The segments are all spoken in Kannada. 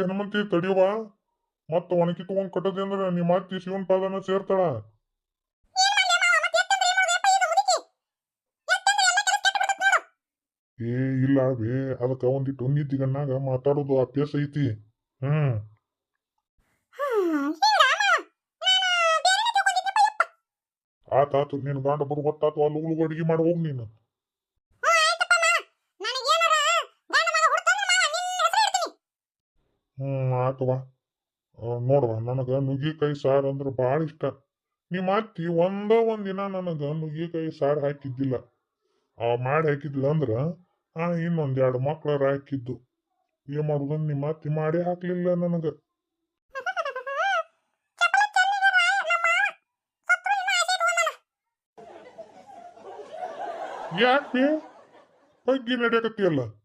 ಹನುಮಂತಿ ಹನುಮಂತಿ ತಡಿಯುವ ಮತ್ತ ಒಣಗಿ ತಗೊಂಡ್ ಕಟ್ಟದೆ ಅಂದ್ರ ನಿಮ್ಮ ಅತ್ತಿ ಶಿವನ್ ಪಾದನ ಸೇರ್ತಾಳ. ಏ, ಇಲ್ಲ ಬೇ, ಅದಕ್ಕ ಒಂದಿಟ್ಟು ನಿದ್ದಿಗಣ್ಣಾಗ ಮಾತಾಡೋದು ಅಭ್ಯಾಸ ಐತಿ. ಹ್ಮ್. ಆತಾತು ನೀನು ಗಂಡ ಬರು ಗೊತ್ತಾತು, ಅಲ್ಲಿ ಉಳುಗು ಅಡಿಗೆ ಮಾಡಿ ಹೋಗ್ ನೀನು. ಹ್ಮ್ ಆತವ ನೋಡುವ ನನಗೆ ನುಗ್ಗಿಕಾಯಿ ಸಾರು ಅಂದ್ರೆ ಭಾಳ ಇಷ್ಟ. ನಿಮ್ಮ ಅತ್ತಿ ಒಂದ ಒಂದು ದಿನ ನನಗೆ ನುಗ್ಗಿಕಾಯಿ ಸಾರು ಹಾಕಿದ್ದಿಲ್ಲ. ಆ, ಮಾಡಿ ಹಾಕಿದ್ಲ ಅಂದ್ರೆ, ಆ, ಇನ್ನೊಂದು ಎರಡು ಮಕ್ಳರ ಹಾಕಿದ್ದು ಏನ್ ಮಾಡುದು ನಿಮ್ಮ ಅತ್ತಿ ಮಾಡಿ ಹಾಕಲಿಲ್ಲ ನನಗೆ. ಯಾಕೆ ಬಗ್ಗಿ ನಡೆಯಕತ್ತಿಯಲ್ಲ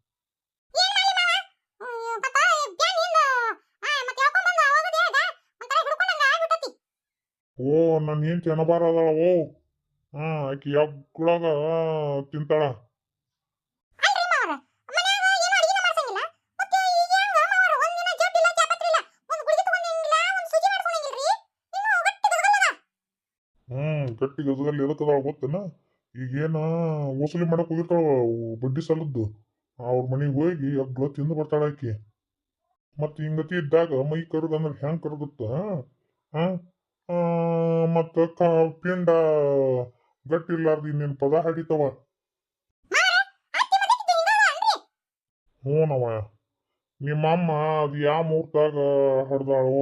ಓ ನನ್ನ ಏನ್ ಚೆನ್ನಬಾರ ಅದಾಳ ಓ. ಹಾ ಆಕಿ ಯಾವಾಗ ತಿಂತಾಳ. ಹ್ಮ್ ಗಟ್ಟಿ ಗಜಗಲ್ಲಿ ಎದಕ್ಕದಾಳ ಗೊತ್ತೇನ? ಈಗೇನ ವಸೂಲಿ ಮಾಡಕ್ ಹೋಗಿರ್ತಾಳ ಬಡ್ಡಿ ಸಲದ್ದು. ಅವ್ರ ಮನೆಗೆ ಹೋಗಿ ಅಗ್ಲ ತಿಂದು ಬರ್ತಾಳ ಆಕಿ. ಮತ್ತೆ ಹಿಂಗತಿ ಇದ್ದಾಗ ಮೈ ಕರಗ ಅಂದ್ರೆ ಹೆಂಗ್ ಕರಗುತ್ತ ಹಾ ಮತ್ತ ಪಿಂಡ ಗಟ್ಟಿ ಇರ್ಲಾರ್ದ ಇನ್ನೇನ್ ಪದ ಹಡಿತವ? ಹ್ಞೂನವ ನಿಮ್ಮಮ್ಮ ಅದು ಯಾವ ಮೂರ್ತಾಗ ಹೊಡೆದಾಳೋ?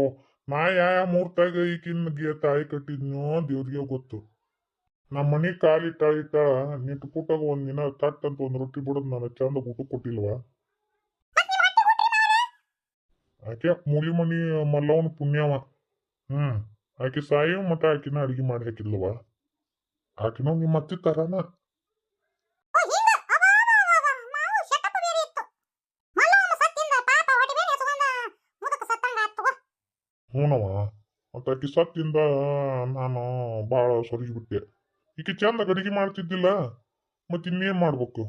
ನಾ ಯಾವ ಮುಹೂರ್ತಾಗ ಈಕಿನ ಗೆ ತಾಯಿ ಕಟ್ಟಿದ್ನೋ ದೇವ್ರಿಗೆ ಗೊತ್ತು. ನಮ್ಮ ಮನೆ ಕಾಲಿ ಇಟ್ಟಾಳ ನಿಂತು ಪುಟ್ಟಾಗ ಒಂದಿನ ತಟ್ ಅಂತ ಒಂದು ರೊಟ್ಟಿ ಬಿಡೋದು ನಾನು ಚಂದ ಊಟ ಕೊಟ್ಟಿಲ್ವಾ? ಆಕೆ ಮೂಲಿ ಮನಿ ಮಲ್ಲವನ ಪುಣ್ಯವ. ಹ್ಮ್. ಆಕೆ ಸಾಯೋ ಮಠ ಆಕಿನ ಅಡಿಗೆ ಮಾಡಿ ಹಾಕಿದ್ಲವ ಆಕಿನೋ ನಿಮ್ಮ ಅತ್ತಿ ತರಾನ. ಹ್ಞೂನವ ಮತ್ತು ಆಕಿ ಸತ್ತಿಂದ ನಾನು ಭಾಳ ಸೊರಗಿಬಿಟ್ಟೆ ಈಕೆ ಚಂದ ಅಡಿಗೆ ಮಾಡ್ತಿದ್ದಿಲ್ಲ ಮತ್ತು ಇನ್ನೇನು ಮಾಡ್ಬೇಕು?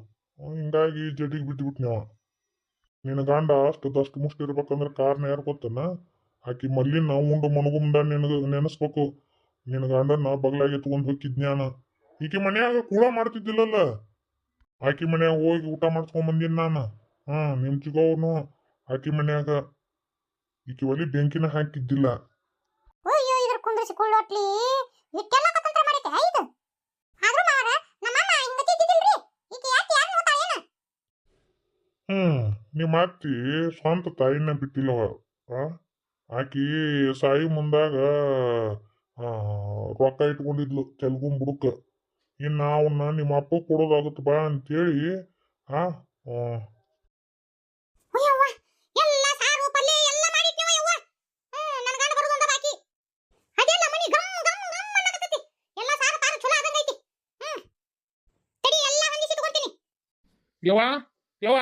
ಹಿಂಗಾಗಿ ಜಡಿಗೆ ನೀನು ನಿನ್ನ ಗಂಡ ಅಷ್ಟದಷ್ಟು ಮುಷ್ಟಿ ಇರ್ಬೇಕಂದ್ರೆ ಕಾರಣ ಯಾರು ಗೊತ್ತನ? ಆಕಿ ನಾವು ಉಂಡು ಮನಗುಂಡ ನಿನಗ ನೆನೆಸ್ಬೇಕು. ನಿನ್ನ ಗಂಡನ ಬಗ್ಲಾಗೆ ಎತ್ಕೊಂಡು ನಾನು ಈಕೆ ಮನ್ಯಾಗ ಕೂಡ ಮಾಡ್ತಿದ್ದಿಲ್ಲಲ್ಲ? ಆಕಿ ಮನ್ಯಾಗ ಹೋಗಿ ಊಟ ಮಾಡ್ಸ್ಕೊಂಡ್ ಬಂದೀನಿ ನಾನು. ಹಾ ನಿಮ್ ಚಿಗವನು ಆಕಿ ಮನ್ಯಾಗ. ಈಕೆ ಒಲಿ ಬೆಂಕಿನ ಹಾಕಿದ್ದಿಲ್ಲ. ಅಯ್ಯೋ ಇದ್ರ ಕುಂದ್ರಿಸಿಕೊಳ್ಳೋಟ್ಲಿ ಇಷ್ಟೆಲ್ಲ ಕತಂತ್ರ ಮಾಡೈತೆ ಐದು. ಆದ್ರೂ ಮಾವ ನಮ್ಮಮ್ಮ ಹಿಂಗ ತಿದ್ದಿದ್ದಿಲ್ರಿ? ಈಕೆ ಯಾಕೆ ಯಾರು ನೋಡ್ತಾ ಏನ ಹ್ಮ್ ನಿಮ್ಮ ಅತ್ತಿ ಸ್ವಂತ ತಾಯಿನ ಬಿಟ್ಟಿಲ್ಲ ಆ? ಆಕಿ ಸಾಯಿ ಮುಂದಾಗ ಆ, ರೊಕ್ಕ ಇಟ್ಕೊಂಡಿದ್ಲು ತೆಲುಗು ಬುಡಕ್ಕ. ಇನ್ನು ಅವನ್ನ ನಿಮ್ಮ ಅಪ್ಪ ಕೊಡೋದಾಗುತ್ತೆ ಬಾ ಅಂತೇಳಿ ಆ ಆ, ಅಯ್ಯವ್ವ ಎಲ್ಲ ಸಾರು ಪಲ್ಯ ಎಲ್ಲ ಮಾಡಿಟ್ನೇವ ಯವ್ವ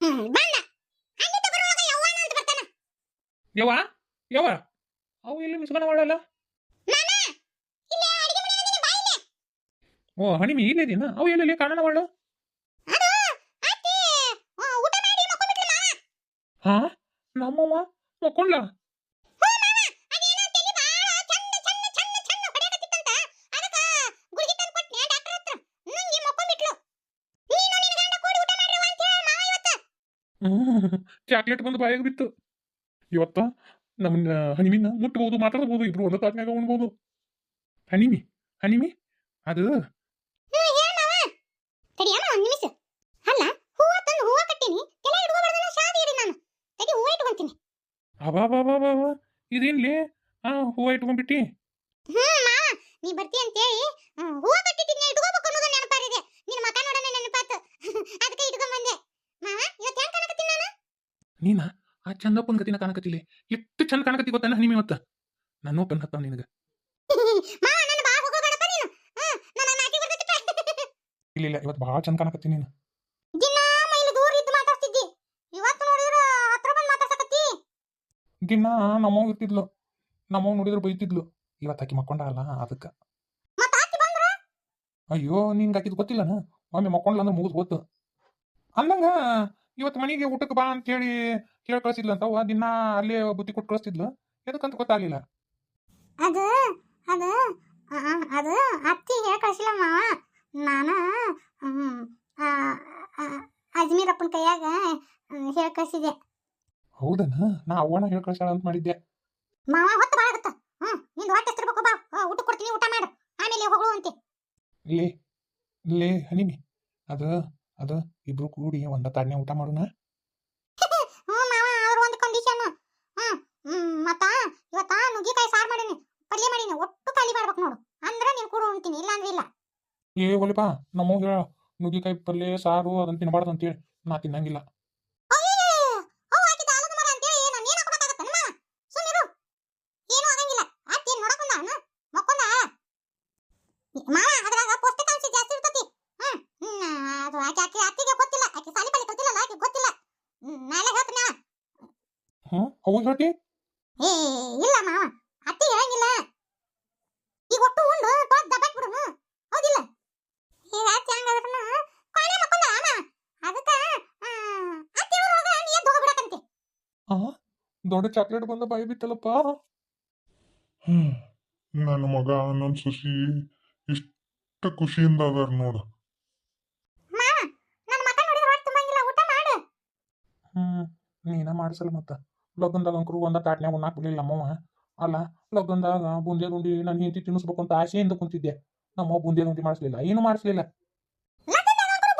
ಹ್ಮ್ ಯವ್ವ? ಯವ್ವ? ಅವು ಇಲ್ಲಿ ಮಿಸ್ಕೊಂಡ ಮಾಡಲ್ಲ ಓ ಹಣಿಮಿ ಇಲ್ಲೇದಿನ ಅವು ಎಲ್ಲೆಲ್ಲಿ ಕಾಣಣ ಮಾಡು. ಹಾ? ನಮ್ಮವ್ವ? ಮಕ್ಕೊಂಡ್ಲ? ಚಾಕ್ಲೇಟ್ ಬಂದು ಬಾಯಿಗೆ ಬಿತ್ತು. ಇವತ್ತ ನಮ್ಮ ಹನಿಮಿನ ಮುಟ್ಬೋದು ಮಾತಾಡ್ಬೋದು ಇಬ್ರು ಒಂದ ತಾಟ್ನಾಗ ಉಣ್ಬೋದು. ಹನಿಮಿ ಹನಿಮಿ ಅದು. ಹ್ಮ್ ಹೇಳ ಮಾವ. ತಡಿ ಅಮ್ಮ ಒಂದ್ ನಿಮಿಷ. ಅಲ್ಲ ಹೂವ ತಂದು ಹೂವ ಕಟ್ಟಿನಿ ತಲೆ ಇಟ್ಕೋಬಾರ್ದಲ್ಲ ಶಾದಿ ಇಡಿ ನಾನು. ತಡಿ ಹೂವ ಇಟ್ಕೊಂತೀನಿ. ಅಬಾಬಾಬಾಬಾ ಇದೇನ್ಲಿ? ಆ ಹೂವ ಇಟ್ಕೊಂಡ್ಬಿಟ್ಟಿ. ಹ್ಮ್ ಮಾವ. ನೀ ಬರ್ತಿ ಅಂತ ಹೇಳಿ ಹೂವ ಕಟ್ಟಿದ್ದೀನಿ ಇಟ್ಕೋಬೇಕು ಅನ್ನೋದು ನೆನಪಾಗಿದೆ ನಿನ್ನ ಮಕ ನೋಡೋಣ ನೆನಪಾತು. ಅದಕ್ಕೆ ಇಟ್ಕೊಂಡ್ ಬಂದೆ. ಮಾವ ಇವತ್ತು ಹೆಂಗ್ ಕಾಣಕತ್ತೀನಿ ನಾನು? ನೀನ? ಆ ಚಂದಪ್ಪನ ಗತಿನ ಕಾಣಕತ್ತಿಲ್ಲ ಎಷ್ಟು ಚಂದ ಕಾಣಕತ್ತಿ ಗೊತ್ತಾನ ಹನಿಮಿ ಮತ್ತ? ನಾನು ಕಣ್ ಹತ್ತಾವ ನಿನಗ. ಇಲ್ಲ ಇಲ್ಲ ಇವತ್ತು ಭಾಳ ಚಂದ ಕಾಣಕತ್ತಿ ನೀನು. ದಿನ ನಮ್ಮವ್ ಇರ್ತಿದ್ಲು. ನಮ್ಮವ್ ನೋಡಿದ್ರೆ ಬೈತಿದ್ಲು. ಇವತ್ತು ಆಕಿ ಮಕ್ಕೊಂಡ ಅಲ್ಲ ಅದಕ್ಕೆ ಅಯ್ಯೋ ನಿನ್ಗೆ ಆಕಿದ್ ಗೊತ್ತಿಲ್ಲನ? ಒಮ್ಮೆ ಮಕ್ಕೊಂಡ್ಲ ಅಂದ್ರೆ ಮುಗಿದ್ ಗೊತ್ತು ಅಂದಂಗ ಇವತ್ತು ಮನೆಗೆ ಊಟಕ್ಕೆ ಬಾ ಅಂತ ಹೇಳಿ ಕೇಳಿ ಕಳಿಸಿದ್ಲಂತ ಅವ್ವ. ದಿನ ಅಲ್ಲೇ ಬುತ್ತಿ ಕೊಟ್ಟು ಕಳಿಸ್ತಿದ್ಲು. ಎದಕ್ಕಂತ ಗೊತ್ತಾಗ್ಲಿಲ್ಲ. ಅದು ಅದು ಅದು ಅತ್ತಿ ಹೇಳಿ ಕಳಿಸಿಲ್ಲ ಮಾವ. ನಾನು ಅಜ್ಮೀರಪ್ಪನ ಕೈಯಾಗ ಹೇಳಿ ಕಳಿಸಿದೆ ಹೌದನ? ನಾ ಅವ್ವನ ಹೇಳಿ ಕಳ್ಸಾಳ ಅಂತ ಮಾಡಿದ್ದೆ. ಮಾವ ಹೊತ್ತು ಭಾಳ ಆಗತ್ತ. ಹ್ಮ್ ನಿಂದು ಹೊಟ್ಟೆ ಹಸ್ತಿರ್ಬೇಕು ಬಾ. ಊಟ ಕೊಡ್ತೀನಿ ಊಟ ಮಾಡು. ಆಮೇಲೆ ಹೋಗುವ ಅಂತೆ. ಲೇ ಲೇ ಹನಿಮಿ ಅದು ಅದು ಇಬ್ರು ಕೂಡಿ ಒಂದ ತಾಡ್ನೆ ಊಟ ಮಾಡೋಣ. ಹ್ಞೂ ಮಾವ ಅವ್ರ ಒಂದು ಕಂಡೀಷನ್ ಮತ್ತ ಇವತ್ತ ನುಗ್ಗಿಕಾಯಿ ಸಾರು ಮಾಡೀನಿ ಪಲ್ಯ ಮಾಡೀನಿ ಒಟ್ಟು ಮಾಡ್ಬೇಕು ನೋಡು. ಅಂದ್ರೆ ನೀನು ಕೂಡ ಉಣ್ತೀನಿ ಇಲ್ಲ ಅಂದ್ರೆ ಇಲ್ಲ. ಏ ಒಲಿಪಾ ನಮ್ಮ ಹೇಳ ನುಗ್ಗಿಕಾಯಿ ಪಲ್ಯ ಸಾರು ಅದನ್ನ ತಿನ್ನಬಾರ್ದು ಅಂತೇಳಿ ನಾ ತಿನ್ನಂಗಿಲ್ಲ. ಅಯ್ಯಯ್ಯಯ್ಯಯ್ಯ, ಅವ್ವ ಹಾಕಿದ ಆಲದ ಮರ ಅಂತೇಳಿ ನಾನು ಏನು ಹಾಕೋಕ್ಕಾಗತ್ತೆ ನಮ್ಮ ಸುಮ್ಮಿರು ಏನೂ ಆಗಂಗಿಲ್ಲ ಅತ್ತಿ ನೋಡಕೊಂಡ ಮಕ್ಕೊಂದ ಮಾವ ಅದ್ರಾಗ ಪೌಷ್ಟಿಕಾಂಶ ಜಾಸ್ತಿ ಇರ್ತತಿ ಹ್ಮ್ ಹ್ಮ್ ಅದು ಆಕೆ ಆಕೆ ಅತ್ತಿಗೆ ಗೊತ್ತಿಲ್ಲ. ಆಕೆ ಸಾಲಿ ಪಾಲಿ ಕಲ್ತಿಲ್ಲ ಆಕೆ ಗೊತ್ತಿಲ್ಲ. ನಾಳೆ ಹೇಳ್ತೀನಿ ಹಾ ಅವಾಗ ಹೇಳ್ತಿ? ಏ ಇಲ್ಲ ಮಾವ. ಅತ್ತಿ ಹೇಳಂಗಿಲ್ಲ. ಈಗ ಒಟ್ಟು ಉಂಡು ತೋಟ ದಬ್ಬಾಕ್ ಬಿಡು ಹೌದಿಲ್ಲ? ಈಗ ಅತ್ತಿ ಹಂಗಾದ್ರೂ ಕೊನೆ ಮಕ್ಕೊಂದ ಅಮ್ಮ ಅದಕ್ಕ ಅತ್ತಿ ಒಳಗ ನೀ ಎದ್ದು ಹೋಗ್ಬಿಡಕಂತಿ. ಆ ದೊಡ್ಡ ಚಾಕ್ಲೇಟ್ ಬಂದ ಬಾಯಿ ಬಿತ್ತಲ್ಲಪ್ಪ. ಹ್ಮ್ ನನ್ನ ಮಗ ನನ್ನ ಸೊಸಿ ಇಷ್ಟ ಖುಷಿಯಿಂದ ಅದಾರ ನೋಡು ಮಾವ ನನ್ನ ಮಕ ನೋಡಿದ್ರೆ ಹೊಟ್ಟೆ ತುಂಬಂಗಿಲ್ಲ ಊಟ ಮಾಡು ಹ್ಮ್ ನೀನ ಮಾಡ್ಸಲ್ಲ ಮತ್ತೆ. ಲಗ್ನದಾಗ ಅಂಕರು ಒಂದ ತಾಟ್ನ್ಯಾಗ ಉಣ್ಣಾಕ್ ಬಿಡಲಿಲ್ಲ ನಮ್ಮವ್ವ. ಅಲ್ಲ ಲಗ್ನದಾಗ ಬೂಂದಿ ಉಂಡಿ ನನ್ನ ಹೆಂಡತಿ ತಿನ್ನಿಸ್ಬೇಕು ಅಂತ ಆಸೆಯಿಂದ ಕುಂತಿದ್ದೆ. ನಮ್ಮವ್ವ ಬೂಂದಿ ಉಂಡಿ ಮಾಡಿಸ್ಲಿಲ್ಲ. ಏನು ಮಾಡಿಸ್ಲಿಲ್ಲ? ಲಗ್ನದಾಗಂಕರು